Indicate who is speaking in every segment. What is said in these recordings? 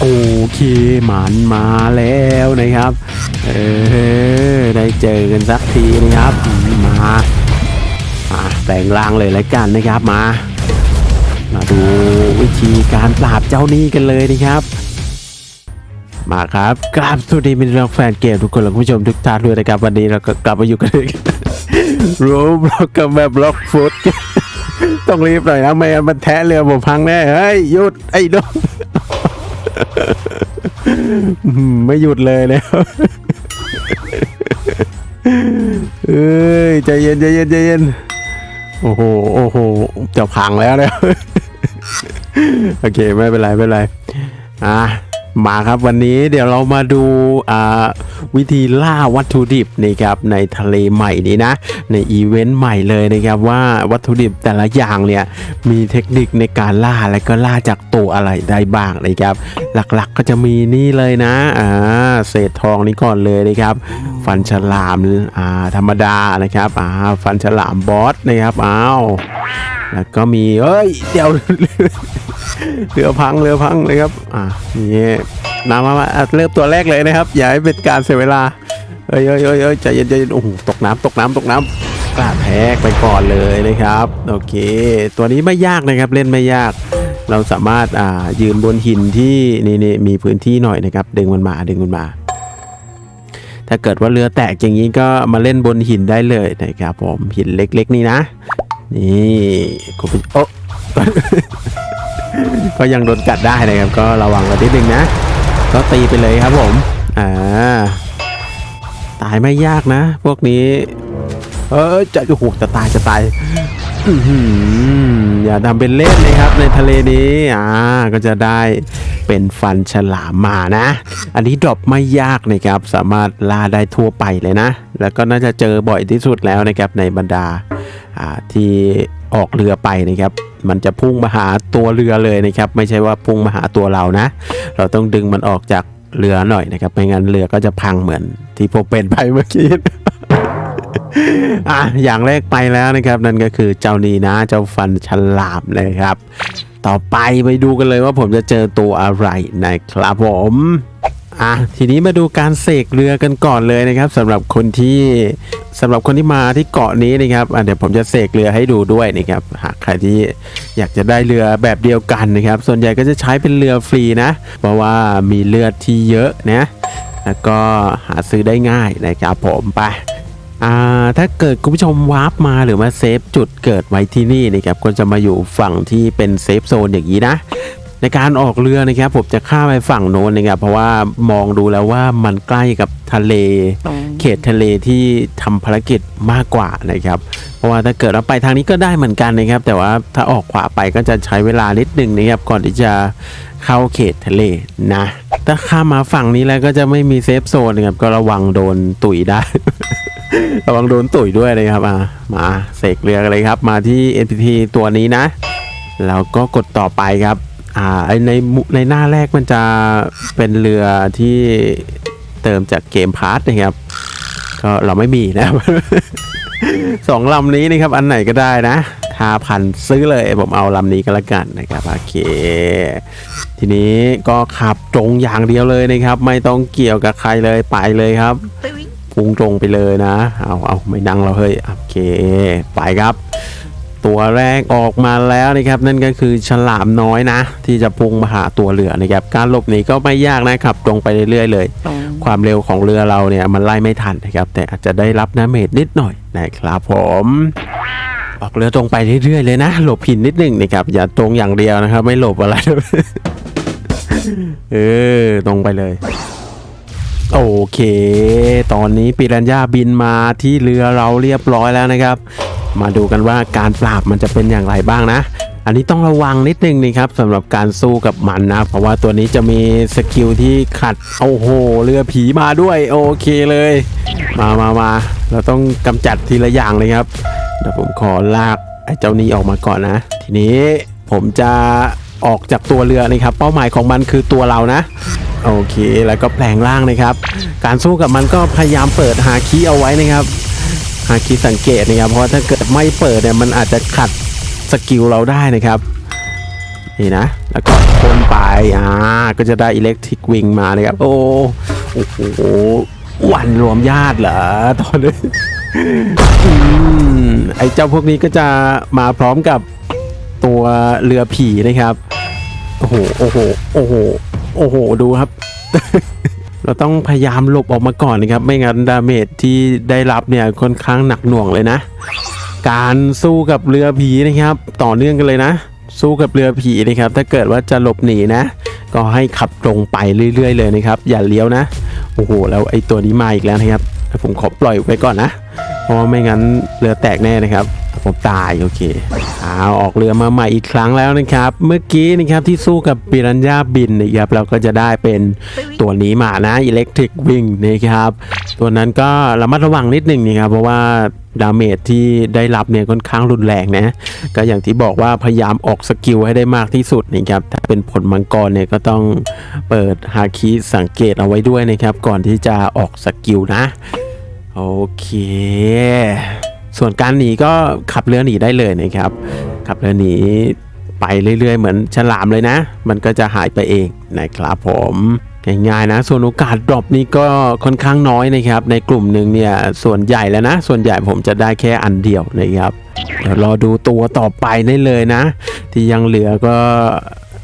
Speaker 1: โอเคหมันมาแล้วนะครับ เออได้เจอกันสักทีนะครับอืมาแปลงร่างเลยแล้วกันนะครับมา มาดูวิธีการปราบเจ้าหนี้กันเลยนะครับมาครับกราบสวัสดีมิตรรักแฟนเกมทุกคนและคุณผู้ชมทุกท่านด้วยนะครับวันนี้เราก็กลับมาอยู่กันอีกรู้บล็อกกับแบบบล็อกฟุตต้องรีบหน่อยนะไม่งั้นมันแทะเรือผมพังแน่เฮ้ยหยุดไอ้ดงอืม ไม่หยุดเลยแล้วเอ้ยใจเย็นใจเย็นใจเย็นโอ้โหโอ้โหจะพังแล้วเนี่ยโอเคไม่เป็นไรไม่เป็นไรอะ มาครับวันนี้เดี๋ยวเรามาดูวิธีล่าวัตถุดิบนะครับในทะเลใหม่นี้นะ ในอีเวนต์ใหม่เลยนะครับว่าวัตถุดิบแต่ละอย่างเนี่ยมีเทคนิคในการล่าและก็ล่าจากตัวอะไรได้บ้างนะครับ หลักๆก็จะมีนี่เลยนะอ่าเศษทองนี่ก่อนเลยนะครับ ฟันฉลามอ่าธรรมดานะครับอ่าฟันฉลามบอสนะครับอ้าวแล้วก็มีเอ้ยเดี๋ยวเรือพังเรือพังเลยครับอ่านี่นามามาเริ่มตัวแรกเลยนะครับ อย่าให้เป็นการเสียเวลาเอ้ยเอ้ยเอ้ยใจเย็นใจเย็นโอ้โหตกน้ำตกน้ำตกน้ำกล้าแทกไปก่อนเลยนะครับ โอเค ตัวนี้ไม่ยากนะครับเล่นไม่ยาก เราสามารถอ่ายืนบนหินที่นี่นี่มีพื้นที่หน่อยนะครับ ดึงมันมาดึงมันมา ถ้าเกิดว่าเรือแตกอย่างนี้ก็มาเล่นบนหินได้เลยนะครับผมหินเล็ก ๆ นี่นะ นี่คุณโอะ ก็ยังโดนกัดได้นะครับ ก็ระวังกันนิดนึงนะ ก็ตีไปเลยครับผม อ่า ตายไม่ยากนะ พวกนี้ เออจะโอ้โหจะตายจะตายอย่าทำเป็นเล่นนะครับในทะเลนี้ อ่า ก็จะได้เป็นฟันฉลามมานะ อันนี้ดรอปไม่ยากนะครับ สามารถล่าได้ทั่วไปเลยนะ แล้วก็น่าจะเจอบ่อยที่สุดแล้วนะครับในบรรดาอ่าที่ออกเรือไปนะครับ มันจะพุ่งมาหาตัวเรือเลยนะครับ ไม่ใช่ว่าพุ่งมาหาตัวเรานะ เราต้องดึงมันออกจากเรือหน่อยนะครับไม่งั้นเรือก็จะพังเหมือนที่ผมเป็นไปเมื่อกี้อะอย่างแรกไปแล้วนะครับ นั่นก็คือเจ้านีนะ เจ้าฟันฉลามนะครับ ต่อไปไปดูกันเลยว่าผมจะเจอตัวอะไรนะครับผมอะทีนี้มาดูการเสกเรือกันก่อนเลยนะครับสำหรับคนที่ สำหรับคนที่มาที่เกาะนี้นะครับเดี๋ยวผมจะเสกเรือให้ดูด้วยนะครับหากใครที่อยากจะได้เรือแบบเดียวกันนะครับ ส่วนใหญ่ก็จะใช้เป็นเรือฟรีนะ เพราะว่ามีเลือดที่เยอะนะแล้วก็หาซื้อได้ง่ายนะครับผมไปอ่าถ้าเกิดคุณผู้ชมวาร์ปมาหรือมาเซฟจุดเกิดไว้ที่นี่นะครับก็จะมาอยู่ฝั่งที่เป็นเซฟโซนอย่างนี้นะ ในการออกเรือนะครับผมจะข้ามไปฝั่งโน้นนะครับเพราะว่ามองดูแล้วว่ามันใกล้กับทะเล เขตทะเลที่ทำภารกิจมากกว่านะครับ เพราะว่าถ้าเกิดเราไปทางนี้ก็ได้เหมือนกันนะครับ แต่ว่าถ้าออกขวาไปก็จะใช้เวลานิดหนึ่งนะครับก่อนที่จะเข้าเขตทะเลนะถ้าข้ามมาฝั่งนี้แล้วก็จะไม่มีเซฟโซนนะครับก็ระวังโดนตุ๋ยได้ระวังโดนตุ๋ยด้วยเลยครับอะมาเสกเรือกันเลยครับ มาที่ NPT ตัวนี้นะ แล้วก็กดต่อไปครับ อ่าไอ้ในมุในหน้าแรกมันจะเป็นเรือที่เติมจากเกมพาร์ทนะครับ ก็เราไม่มีนะครับสองลำนี้นะครับ อันไหนก็ได้นะห้าพันซื้อเลยผมเอาลำนี้ก็แล้วกันนะครับโอเค ทีนี้ก็ขับตรงอย่างเดียวเลยนะครับ ไม่ต้องเกี่ยวกับใครเลยไปเลยครับพุ่งตรงไปเลยนะ เอาเอาไม่ดังเราเฮ้ยโอเค ไปครับ ตัวแรกออกมาแล้วนะครับ นั่นก็คือฉลามน้อยนะ ที่จะพุ่งมาหาตัวเรือนะครับ การหลบหนีก็ไม่ยากนะครับ ตรงไปเรื่อยๆเลย ความเร็วของเรือเราเนี่ยมันไล่ไม่ทันนะครับ แต่อาจจะได้รับน้ำเมจนิดหน่อยนะครับผมออกเรือตรงไปเรื่อยๆเลยนะ หลบหินนิดหนึ่งนะครับ อย่าตรงอย่างเดียวนะครับ ไม่หลบอะไรเออตรงไปเลยโอเค ตอนนี้ปิรันย่าบินมาที่เรือเราเรียบร้อยแล้วนะครับ มาดูกันว่าการปราบมันจะเป็นอย่างไรบ้างนะ อันนี้ต้องระวังนิดนึงนะครับสำหรับการสู้กับมันนะ เพราะว่าตัวนี้จะมีสกิลที่ขัดโอ้โหเรือผีมาด้วยโอเคเลย มามามาเราต้องกำจัดทีละอย่างเลยครับเดี๋ยวผมขอลากไอ้เจ้านี้ออกมาก่อนนะ ทีนี้ผมจะออกจากตัวเรือนะครับ เป้าหมายของมันคือตัวเรานะโอเคแล้วก็แปลงร่างนะครับ การสู้กับมันก็พยายามเปิดหาคีย์เอาไว้นะครับ หาคีย์สังเกตนะครับ เพราะถ้าเกิดไม่เปิดเนี่ยมันอาจจะขัดสกิลเราได้นะครับ นี่นะ แล้วก็พ่นไปอ่าก็จะได้อิเล็กทริกวิงมานะครับ โอ้โอ้โหวันรวมญาติเหรอตอนนี้ไอ้เจ้าพวกนี้ก็จะมาพร้อมกับตัวเรือผีนะครับ โอ้โห โอ้โห โอ้โห โอ้โห ดูครับ เราต้องพยายามหลบออกมาก่อนนะครับ ไม่งั้นดาเมจที่ได้รับเนี่ยค่อนข้างหนักหน่วงเลยนะ การสู้กับเรือผีนะครับ ต่อเนื่องกันเลยนะ สู้กับเรือผีนะครับ ถ้าเกิดว่าจะหลบหนีนะ ก็ให้ขับตรงไปเรื่อย ๆ เลยนะครับ อย่าเลี้ยวนะโอ้โหแล้วไอ้ตัวนี้มาอีกแล้วนะครับผมขอปล่อยไว้ก่อนนะเพราะว่าไม่งั้นเรือแตกแน่นะครับ ผมตายโอเคเอาออกเรือมาใหม่อีกครั้งแล้วนะครับ เมื่อกี้นะครับที่สู้กับปิรันย่าบินนะครับเราก็จะได้เป็นตัวนี้มานะอิเล็กทริกวิงนะครับ ตัวนั้นก็ระมัดระวังนิดหนึ่งนะครับเพราะว่าดาเมจที่ได้รับเนี่ยค่อนข้างรุนแรงนะ ก็อย่างที่บอกว่าพยายามออกสกิลให้ได้มากที่สุดนะครับ ถ้าเป็นผลมังกรเนี่ยก็ต้องเปิดฮาคิสังเกตเอาไว้ด้วยนะครับ ก่อนที่จะออกสกิลนะ โอเค ส่วนการหนีก็ขับเรือหนีได้เลยนะครับ ขับเรือหนีไปเรื่อยๆ เหมือนฉลามเลยนะ มันก็จะหายไปเองนะครับผมง่ายๆนะ ส่วนโอกาสดรอปนี่ก็ค่อนข้างน้อยนะครับ ในกลุ่มหนึ่งเนี่ยส่วนใหญ่แล้วนะ ส่วนใหญ่ผมจะได้แค่อันเดียวนะครับเดี๋ยวรอดูตัวต่อไปได้เลยนะ ที่ยังเหลือก็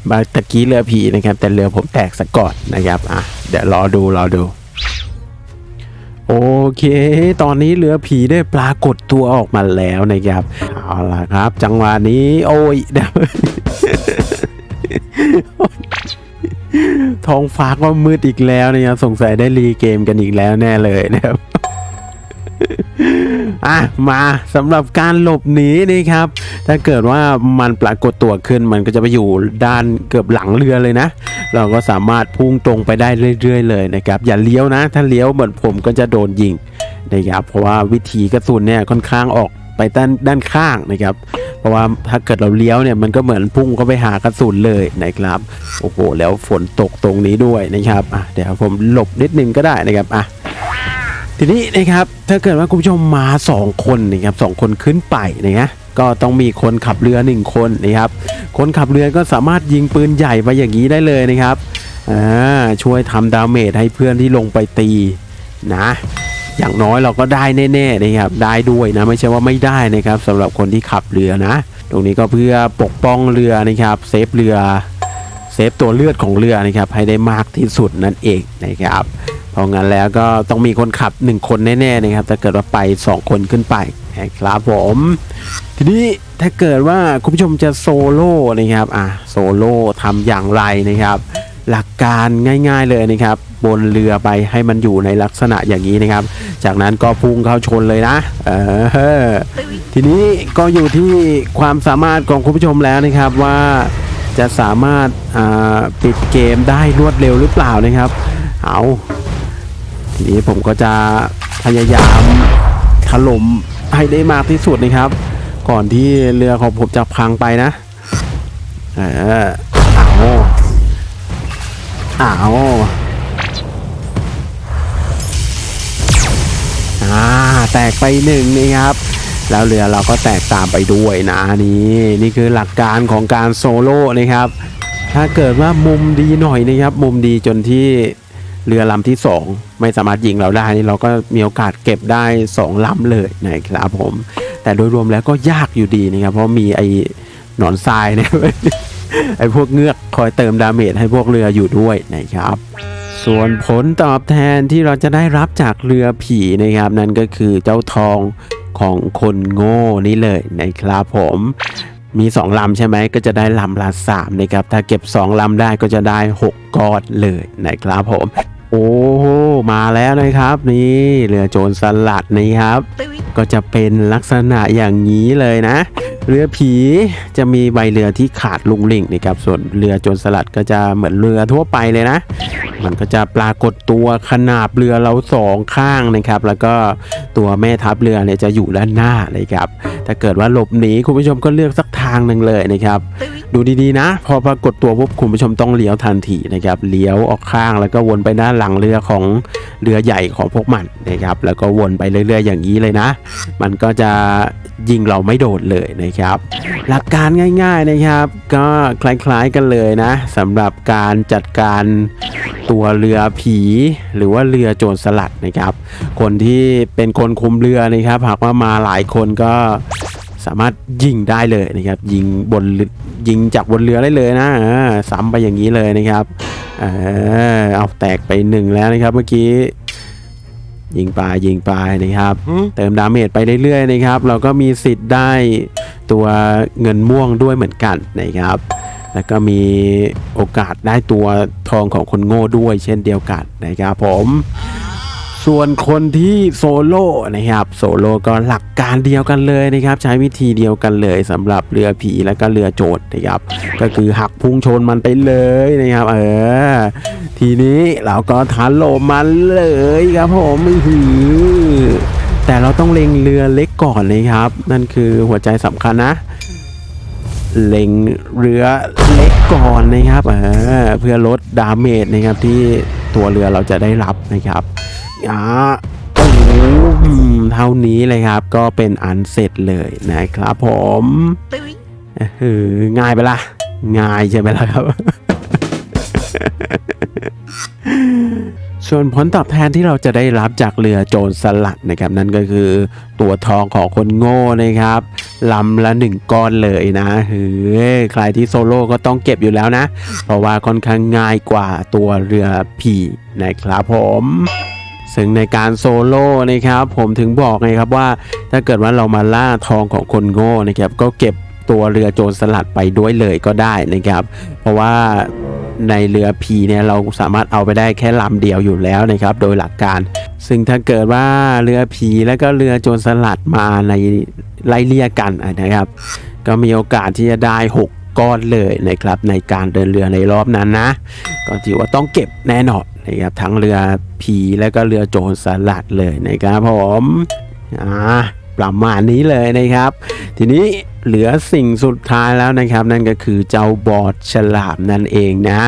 Speaker 1: บาตะกี้เรือผีนะครับ แต่เรือผมแตกซะก่อนนะครับอะเดี๋ยวรอดูรอดู โอเค ตอนนี้เรือผีได้ปรากฏตัวออกมาแล้วนะครับ เอาล่ะครับ จังหวะนี้ โอ้ยเดี๋ยวท้องฟ้าก็มืดอีกแล้วนะครับสงสัยได้รีเกมกันอีกแล้วแน่เลยนะครับ อะมาสำหรับการหลบหนีนะครับ ถ้าเกิดว่ามันปรากฏตัวขึ้นมันก็จะไปอยู่ด้านเกือบหลังเรือเลยนะ เราก็สามารถพุ่งตรงไปได้เรื่อย ๆ เลยนะครับ อย่าเลี้ยวนะ ถ้าเลี้ยวเหมือนผมก็จะโดนยิงนะครับเพราะว่าวิธีกระสุนเนี่ยค่อนข้างออกไปด้านด้านข้างนะครับ เพราะว่าถ้าเกิดเราเลี้ยวเนี่ยมันก็เหมือนพุ่งเข้าไปหากระสุนเลยนะครับโอ้โหแล้วฝนตกตรงนี้ด้วยนะครับอะเดี๋ยวผมหลบนิดนึงก็ได้นะครับอะ ทีนี้นะครับถ้าเกิดว่าคุณผู้ชมมา 2 คนนะครับสองคนขึ้นไปนะฮะก็ต้องมีคนขับเรือ 1 คนนะครับคนขับเรือก็สามารถยิงปืนใหญ่ไปอย่างนี้ได้เลยนะครับอ่าช่วยทำดาเมจให้เพื่อนที่ลงไปตีนะอย่างน้อยเราก็ได้แน่ๆนะครับได้ด้วยนะไม่ใช่ว่าไม่ได้นะครับสำหรับคนที่ขับเรือนะ ตรงนี้ก็เพื่อปกป้องเรือนะครับเซฟเรือเซฟตัวเลือดของเรือนะครับให้ได้มากที่สุดนั่นเองนะครับ ราะงั้นแล้วก็ต้องมีคนขับ 1 คนแน่ๆนะครับถ้าเกิดว่าไป 2 คนขึ้นไปนะครับผมทีนี้ถ้าเกิดว่าคุณผู้ชมจะโซโล่นะครับอะโซโล่ทำอย่างไรนะครับ หลักการง่าย ๆเลยนะครับ บนเรือไปให้มันอยู่ในลักษณะอย่างนี้นะครับ จากนั้นก็พุ่งเข้าชนเลยนะเออทีนี้ก็อยู่ที่ความสามารถของคุณผู้ชมแล้วนะครับว่าจะสามารถปิดเกมได้รวดเร็วหรือเปล่านะครับ เอา ทีนี้ผมก็จะพยายามถล่มให้ได้มากที่สุดนะครับ ก่อนที่เรือของผมจะพังไปนะเออเอาเอาอ่าแตกไปหนึ่งนี่ครับ แล้วเรือเราก็แตกตามไปด้วยนะนี่นี่คือหลักการของการโซโล่นะครับ ถ้าเกิดว่ามุมดีหน่อยนะครับ มุมดีจนที่ เรือลำที่ 2 ไม่สามารถยิงเราได้นี่เราก็มีโอกาสเก็บได้ 2ลำเลยนะครับผม แต่โดยรวมแล้วก็ยากอยู่ดีนะครับ เพราะมีไอ้หนอนทรายเนี่ยไอ้พวกเงือกคอยเติมดาเมจให้พวกเรืออยู่ด้วยนะครับ ส่วนผลตอบแทนที่เราจะได้รับจากเรือผีนะครับ นั่นก็คือเจ้าทองของคนโง่นี่เลยนะครับผมมี 2 ลำใช่ไหมก็จะได้ลำละ3นะครับถ้าเก็บ 2 ลำได้ก็จะได้ 6ก้อนเลยนะครับผม โอ้โหมาแล้วนะครับ นี่เรือโจรสลัดนะครับ ก็จะเป็นลักษณะอย่างนี้เลยนะ เรือผีจะมีใบเรือที่ขาดลุงลิงนะครับส่วนเรือโจรสลัดก็จะเหมือนเรือทั่วไปเลยนะ มันก็จะปรากฏตัวขนาบเรือเราสองข้างนะครับ แล้วก็ตัวแม่ทัพเรือเนี่ยจะอยู่ด้านหน้าเลยครับถ้าเกิดว่าหลบหนีคุณผู้ชมก็เลือกสักทางหนึ่งเลยนะครับดูดีๆนะ พอปรากฏตัวปุ๊บคุณผู้ชมต้องเลี้ยวทันทีนะครับเลี้ยวออกข้างแล้วก็วนไปด้านหลังเรือของเรือใหญ่ของพวกมันนะครับแล้วก็วนไปเรื่อยๆ อย่างนี้เลยนะ มันก็จะยิงเราไม่โดนเลยนะครับ หลักการง่ายๆนะครับ ก็คล้ายๆกันเลยนะสำหรับการจัดการตัวเรือผีหรือว่าเรือโจรสลัดนะครับ คนที่เป็นคนคุมเรือนะครับหากว่ามาหลายคนก็ สามารถยิงได้เลยนะครับยิงบนเรือยิงจากบนเรือได้เลยนะเออซ้ำไปอย่างนี้เลยนะครับเออเอาแตกไปหนึ่งแล้วนะครับเมื่อกี้ยิงไปยิงไปนะครับ เติมดาเมจไปเรื่อยๆนะครับ เราก็มีสิทธิ์ได้ตัวเงินม่วงด้วยเหมือนกันนะครับ แล้วก็มีโอกาสได้ตัวทองของคนโง่ด้วยเช่นเดียวกันนะครับผม ส่วนคนที่โซโล่นะครับโซโล่ก็หลักการเดียวกันเลยนะครับ ใช้วิธีเดียวกันเลยสำหรับเรือผีและก็เรือโจรนะครับ ก็คือหักพุ่งชนมันไปเลยนะครับ เออ ทีนี้เราก็ทันโลมมันเลยครับผมหือแต่เราต้องเล็งเรือเล็กก่อนนะครับ นั่นคือหัวใจสำคัญนะ เล็งเรือเล็กก่อนนะครับเออเพื่อลดดาเมจนะครับที่ตัวเรือเราจะได้รับนะครับ อ่าโอ้โหเท่านี้เลยครับ ก็เป็นอันเสร็จเลยนะครับผมเออง่ายไปละง่ายใช่ไหมล่ะครับ ส่วนผลตอบแทนที่เราจะได้รับจากเรือโจรสลัดนะครับ นั่นก็คือตัวทองของคนโง่นะครับลำละหนึ่งก้อนเลยนะเฮ้ยใครที่โซโล่ก็ต้องเก็บอยู่แล้วนะ เพราะว่าค่อนข้างง่ายกว่าตัวเรือผีนะครับผม ซึ่งในการโซโล่นะครับผมถึงบอกไงครับว่า ถ้าเกิดว่าเรามาล่าทองของคนโง่นะครับก็เก็บตัวเรือโจรสลัดไปด้วยเลยก็ได้นะครับ เพราะว่าในเรือผีเนี่ยเราสามารถเอาไปได้แค่ลำเดียวอยู่แล้วนะครับ โดยหลักการ ซึ่งถ้าเกิดว่าเรือผีแล้วก็เรือโจรสลัดมาในไล่เลี่ยกันนะครับ ก็มีโอกาสที่จะได้ 6 ก้อนเลยนะครับในการเดินเรือในรอบนั้นนะ ก็ถือว่าต้องเก็บแน่นอน นะครับทั้งเรือผีและก็เรือโจรสลัดเลยนะครับผมอ่าประมาณนี้เลยนะครับ ทีนี้เหลือสิ่งสุดท้ายแล้วนะครับ นั่นก็คือเจ้าบอดฉลามนั่นเองนะ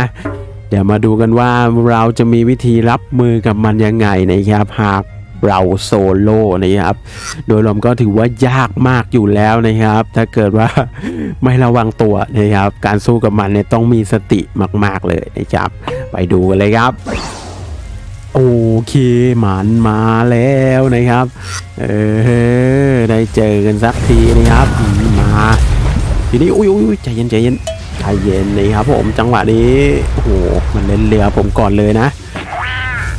Speaker 1: เดี๋ยวมาดูกันว่าเราจะมีวิธีรับมือกับมันยังไงนะครับ หาก เราโซโล่นะครับ โดยรวมก็ถือว่ายากมากอยู่แล้วนะครับ ถ้าเกิดว่าไม่ระวังตัวนะครับ การสู้กับมันเนี่ยต้องมีสติมาก ๆเลยนะครับ ไปดูกันเลยครับโอเคหมันมาแล้วนะครับ เออ ได้เจอกันสักทีนะครับ มา ทีนี้ อุ้ยอุ้ยใจเย็นใจเย็นใจเย็นเลยครับผม จังหวะนี้ โอ้โห มันเล่นเรือผมก่อนเลยนะ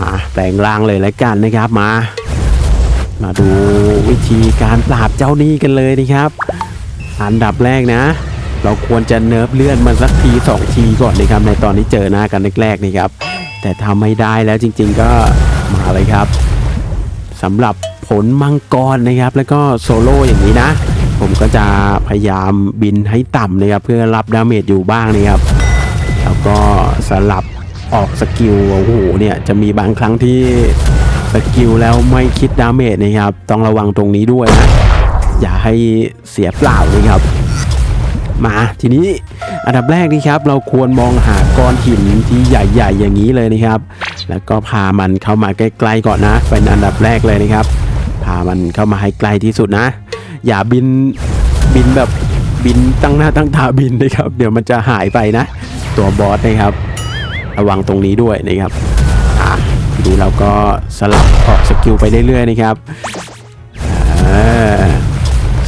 Speaker 1: อ่าแปลงร่างเลยแล้วกันนะครับมา มาดูวิธีการปราบเจ้าหนี้กันเลยนะครับ อันดับแรกนะ เราควรจะเนิร์ฟเลื่อนมันสักทีสองทีก่อนนะครับในตอนที่เจอหน้ากันแรกๆนะครับ แต่ทำไม่ได้แล้วจริง ๆ ก็มาเลยครับสำหรับผลมังกรนะครับ แล้วก็โซโล่อย่างนี้นะ ผมก็จะพยายามบินให้ต่ำนะครับเพื่อรับดาเมจอยู่บ้างนะครับ แล้วก็สลับ ออกสกิลโอ้โหเนี่ยจะมีบางครั้งที่สกิลแล้วไม่คิดดาเมจนะครับ ต้องระวังตรงนี้ด้วยนะ อย่าให้เสียเปล่านะครับ มาทีนี้อันดับแรกนี่ครับ เราควรมองหาก้อนหินที่ใหญ่ ๆ อย่างนี้เลยนะครับ แล้วก็พามันเข้ามาใกล้ๆก่อนนะ เป็นอันดับแรกเลยนะครับ พามันเข้ามาให้ใกล้ที่สุดนะ อย่าบินบินแบบบินตั้งหน้าตั้งตาบินนะครับ เดี๋ยวมันจะหายไปนะ ตัวบอสนะครับ ระวังตรงนี้ด้วยนะครับอะทีนี้เราก็สลับออกสกิลไปเรื่อยๆนะครับอ่า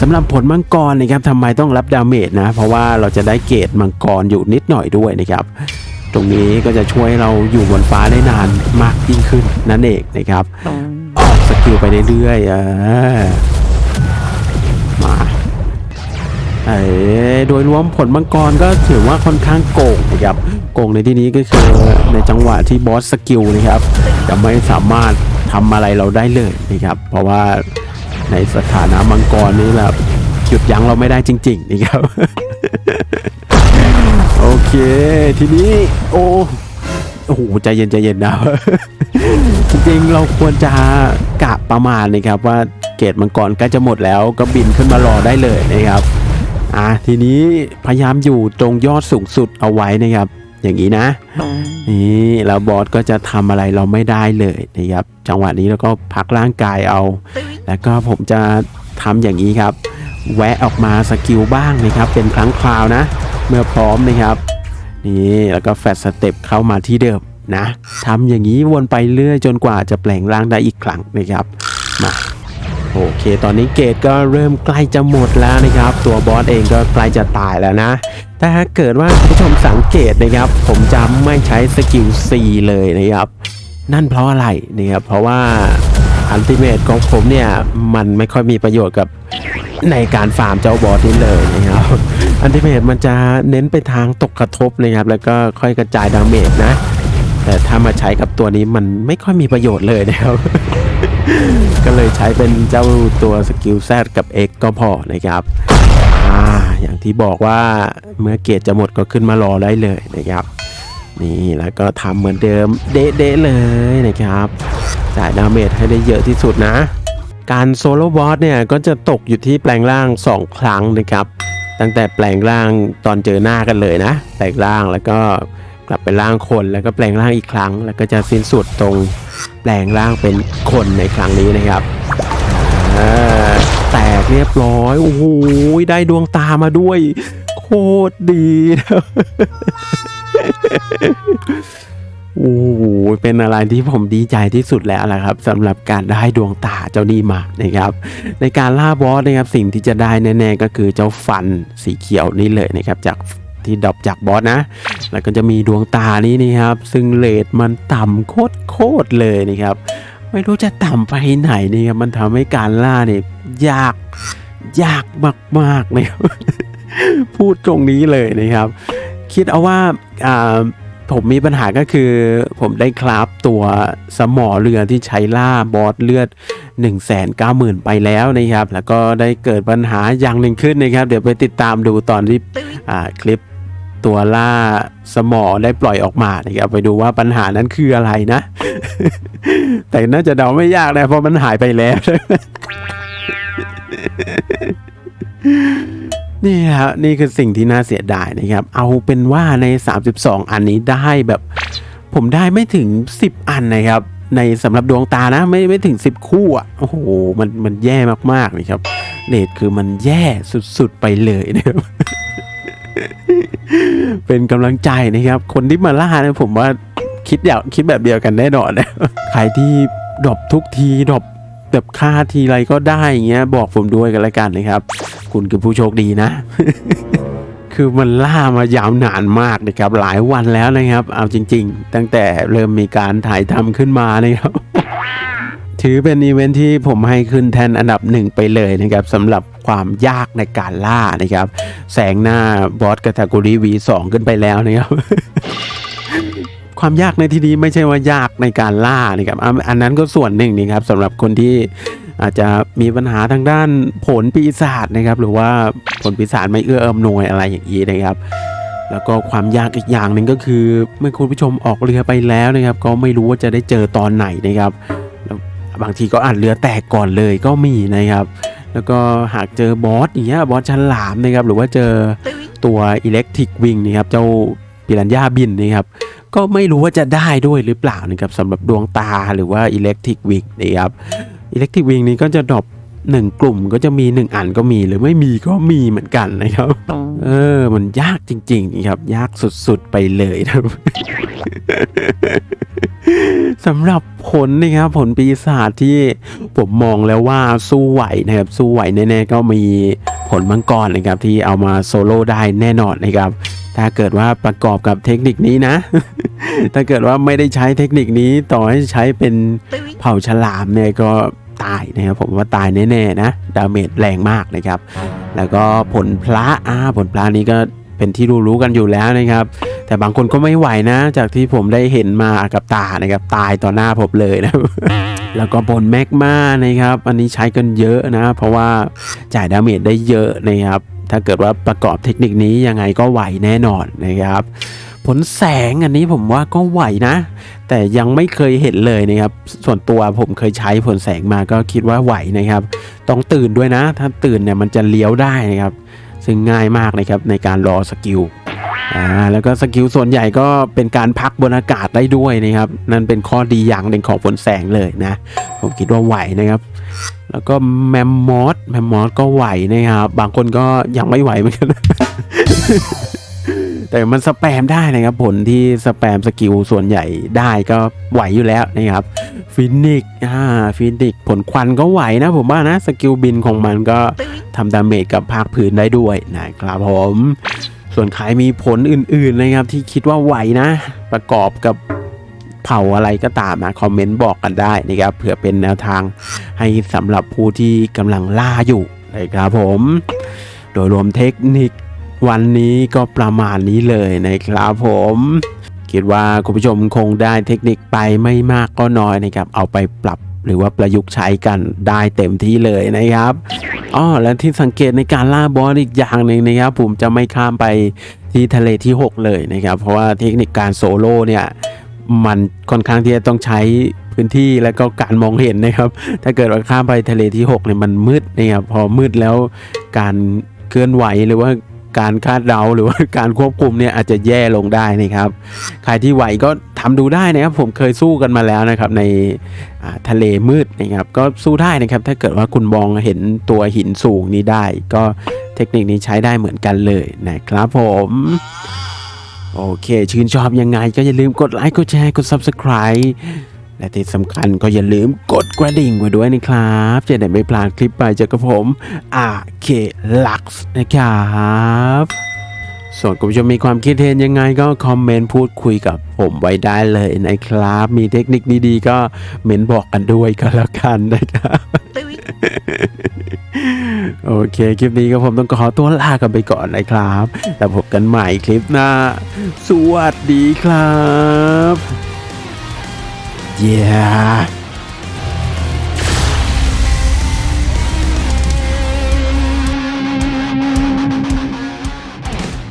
Speaker 1: สำหรับผลมังกรนะครับทำไมต้องรับดาเมจนะ เพราะว่าเราจะได้เกรดมังกรอยู่นิดหน่อยด้วยนะครับ ตรงนี้ก็จะช่วยให้เราอยู่บนฟ้าได้นานมากยิ่งขึ้นนั่นเองนะครับออกสกิลไปเรื่อยๆ โดยรวมผลมังกรก็ถือว่าค่อนข้างโกงนะครับโกงในที่นี้ก็คือในจังหวะที่บอสสกิลนะครับ จะไม่สามารถทำอะไรเราได้เลยนะครับ เพราะว่าในสถานะมังกรนี้แบบหยุดยั้งเราไม่ได้จริงๆนะครับ โอเค ทีนี้โอ้โอ้โหใจเย็นใจเย็นนะ จริงๆเราควรจะกะประมาณนะครับว่าเกรดมังกรใกล้จะหมดแล้วก็บินขึ้นมารอได้เลยนะครับ อะทีนี้พยายามอยู่ตรงยอดสูงสุดเอาไว้นะครับ อย่างนี้นะนี่แล้วบอสก็จะทำอะไรเราไม่ได้เลยนะครับ จังหวะนี้เราก็พักร่างกายเอา แล้วก็ผมจะทำอย่างนี้ครับ แวะออกมาสกิลบ้างนะครับ เป็นครั้งคราวนะ เมื่อพร้อมนะครับนี่แล้วก็แฟตสเต็ปเข้ามาที่เดิมนะทำอย่างนี้วนไปเรื่อยจนกว่าจะแปลงร่างได้อีกครั้งนะครับมา โอเค ตอนนี้เกตก็เริ่มใกล้จะหมดแล้วนะครับ ตัวบอสเองก็ใกล้จะตายแล้วนะแต่ถ้าเกิดว่าคุณผู้ชมสังเกตนะครับ ผมจะไม่ใช้สกิล C เลยนะครับ นั่นเพราะอะไรนะครับเพราะว่าอันติเมตของผมเนี่ย มันไม่ค่อยมีประโยชน์กับในการฟาร์มเจ้าบอสนี้เลยนะครับอันติเมตมันจะเน้นไปทางตกกระทบนะครับ แล้วก็ค่อยกระจายดาเมจนะ แต่ถ้ามาใช้กับตัวนี้มันไม่ค่อยมีประโยชน์เลยนะครับ ก็เลยใช้เป็นเจ้าตัวสกิลแซกับ X ก็พอนะครับอ่าอย่างที่บอกว่าเมื่อเกรจะหมดก็ขึ้นมารอได้เลยนะครับนี่แล้วก็ทำเหมือนเดิมเด๊ะเลยนะครับจ่ายดาเมจให้ได้เยอะที่สุดนะ การโซโลบอสเนี่ยก็จะตกอยู่ที่แปลงร่าง 2 ครั้งนะครับ ตั้งแต่แปลงร่างตอนเจอหน้ากันเลยนะ แปลงร่างแล้วก็ กลับไปร่างคนแล้วก็แปลงร่างอีกครั้ง แล้วก็จะสิ้นสุดตรงแปลงร่างเป็นคนในครั้งนี้นะครับแตกเรียบร้อยโอ้โหได้ดวงตามาด้วย โคตรดีนะโอ้โหเป็นอะไรที่ผมดีใจที่สุดแล้วละครับสำหรับการได้ดวงตาเจ้านี่มานะครับ ในการล่าบอสนะครับสิ่งที่จะได้แน่ๆก็คือเจ้าฟันสีเขียวนี่เลยนะครับจาก ที่ดรอปจากบอสนะ แล้วก็จะมีดวงตานี้นะครับ ซึ่งเลทมันต่ำโคตรโคตรๆเลยนะครับไม่รู้จะต่ำไปไหนนี่ครับมันทำให้การล่าเนี่ยยากยากมากๆเลยพูดตรงนี้เลยนะครับ คิดเอาว่าอ่าผมมีปัญหาก็คือ ผมได้คราฟตัวสมอเรือที่ใช้ล่าบอสเลือด 1 9 0 0 0 0 ไปแล้วนะครับ แล้วก็ได้เกิดปัญหาอย่างหนึ่งขึ้นนะครับ เดี๋ยวไปติดตามดูตอนที่คลิป ตัวล่าสมอได้ปล่อยออกมานะครับไปดูว่าปัญหานั้นคืออะไรนะ แต่น่าจะเดาไม่ยากนะเพราะมันหายไปแล้วนี่ครับนี่คือสิ่งที่น่าเสียดายนะครับ เอาเป็นว่าใน 32 อันนี้ได้แบบ ผมได้ไม่ถึง 10 อันนะครับ ในสำหรับดวงตานะ ไม่ไม่ถึง 10 คู่อะโอ้โหมันมันแย่มากๆนะครับเลทคือมันแย่สุดๆไปเลยนะครับ เป็นกำลังใจนะครับ คนที่มาล่านะผมว่าคิดอยากคิดแบบเดียวกันแน่นอนนะใครที่ดรอปทุกทีดรอปแบบค่าทีไรก็ได้อย่างเงี้ยบอกผมด้วยกันละกันนะครับ คุณคือผู้โชคดีนะ คือมันล่ามายาวนานมากนะครับหลายวันแล้วนะครับ เอาจริง ๆ ตั้งแต่เริ่มมีการถ่ายทำขึ้นมานะครับถือเป็นอีเวนท์ที่ผมให้ขึ้นแทนอันดับหนึ่งไปเลยนะครับสำหรับ ความยากในการล่านะครับ แสงหน้าบอสก t ต g o r y V2 ขึ้นไปแล้วนะครับความยากในที่นี้ไม่ใช่ว่ายากในการล่านะครับอันนั้นก็ส่วนหนึ่งนะครับสำหรับคนที่อาจจะมีปัญหาทางด้านผลปีศาจนะครับ หรือว่าผลปีศาจไม่เอื้ออำนวยอะไรอย่างนี้นะครับ แล้วก็ความยากอีกอย่างหนึ่งก็คือ เมื่อคุณผู้ชมออกเรือไปแล้วนะครับ ก็ไม่รู้ว่าจะได้เจอตอนไหนนะครับบางทีก็อาจเรือแตกก่อนเลยก็มีนะครับ แล้วก็หากเจอบอสอย่างเงี้ยบอสฉลามนะครับหรือว่าเจอตัวอิเล็กทริกวิงนะครับเจ้าปิรันย่าบินนะครับก็ไม่รู้ว่าจะได้ด้วยหรือเปล่านะครับสำหรับดวงตาหรือว่าอิเล็กทริกวิงนะครับอิเล็กทริกวิงนี้ก็จะดรอปหนึ่งกลุ่มก็จะมีหนึ่งอันก็มีหรือไม่มีก็มีเหมือนกันนะครับ เออ มันยากจริงๆนะครับ ยากสุดๆไปเลยนะครับ สำหรับผลนะครับผลปีศาจที่ผมมองแล้วว่าสู้ไหวนะครับสู้ไหวแน่ๆก็มีผลมังกรนะครับที่เอามาโซโล่ได้แน่นอนนะครับถ้าเกิดว่าประกอบกับเทคนิคนี้นะ ถ้าเกิดว่าไม่ได้ใช้เทคนิคนี้ต่อให้ใช้เป็นเผ่าฉลามเนี่ยก็ตายนะครับผมว่าตายแน่ๆนะดาเมจแรงมากนะครับ แล้วก็ผลพระอ่าผลพระนี้ก็ เป็นที่รู้ๆกันอยู่แล้วนะครับ แต่บางคนก็ไม่ไหวนะ จากที่ผมได้เห็นมากับตานะครับตายต่อหน้าผมเลยนะแล้วก็ผลแมกมานะครับ อันนี้ใช้กันเยอะนะ เพราะว่าจ่ายดาเมจได้เยอะนะครับ ถ้าเกิดว่าประกอบเทคนิคนี้ยังไงก็ไหวแน่นอนนะครับ ผลแสงอันนี้ผมว่าก็ไหวนะ แต่ยังไม่เคยเห็นเลยนะครับ ส่วนตัวผมเคยใช้ผลแสงมาก็คิดว่าไหวนะครับ ต้องตื่นด้วยนะ ถ้าตื่นเนี่ยมันจะเลี้ยวได้นะครับ ซึ่งง่ายมากนะครับในการรอสกิลอ่าแล้วก็สกิลส่วนใหญ่ก็เป็นการพักบนอากาศได้ด้วยนะครับ นั่นเป็นข้อดีอย่างหนึ่งของฝนแสงเลยนะ ผมคิดว่าไหวนะครับ แล้วก็แมมมอสแมมมอสก็ไหวนะครับ บางคนก็ยังไม่ไหวเหมือนกัน แต่มันสแปมได้นะครับผลที่สแปมสกิลส่วนใหญ่ได้ก็ไหวอยู่แล้วนะครับฟินิกอ่าฟินิกผลควันก็ไหวนะผมว่านะสกิลบินของมันก็ทำดาเมจกับภาคพื้นได้ด้วยนะครับผมส่วนใครมีผลอื่นๆนะครับที่คิดว่าไหวนะ ประกอบกับเผาอะไรก็ตามนะคอมเมนต์บอกกันได้นะครับเผื่อเป็นแนวทางให้สำหรับผู้ที่กำลังล่าอยู่นะครับผม โดยรวมเทคนิค วันนี้ก็ประมาณนี้เลยนะครับผมคิดว่าคุณผู้ชมคงได้เทคนิคไปไม่มากก็น้อยนะครับ เอาไปปรับหรือว่าประยุกต์ใช้กันได้เต็มที่เลยนะครับอ๋อและที่สังเกตในการล่าบอสอีกอย่างหนึ่งนะครับ ผมจะไม่ข้ามไปที่ทะเลที่ 6 เลยนะครับ เพราะว่าเทคนิคการโซโล่เนี่ยมันค่อนข้างที่จะต้องใช้พื้นที่แล้วก็การมองเห็นนะครับ ถ้าเกิดว่าข้ามไปทะเลที่6เนี่ยมันมืดนะครับพอมืดแล้วการเคลื่อนไหวหรือว่า การคาดเดาหรือว่าการควบคุมเนี่ยอาจจะแย่ลงได้นะครับ ใครที่ไหวก็ทำดูได้นะครับ ผมเคยสู้กันมาแล้วนะครับ ในทะเลมืดนะครับ ก็สู้ได้นะครับ ถ้าเกิดว่าคุณมองเห็นตัวหินสูงนี้ได้ ก็เทคนิคนี้ใช้ได้เหมือนกันเลยนะครับผมโอเค ชื่นชอบยังไงก็อย่าลืมกดไลค์กดแชร์กด Subscribe และที่สำคัญก็อย่าลืมกดกระดิ่งไว้ด้วยนะครับ จะได้ไม่พลาดคลิปไปจากกับผมอาเคลักซ์นะครับส่วนคุณผู้ชมมีความคิดเห็นยังไงก็คอมเมนต์พูดคุยกับผมไว้ได้เลยนะครับ มีเทคนิคดีๆก็เมนบอกกันด้วยก็แล้วกันนะครับโอเค คลิปนี้ก็ผมต้องขอตัวลากันไปก่อนนะครับ แล้วพบกันใหม่คลิปหน้า สวัสดีครับ Yeah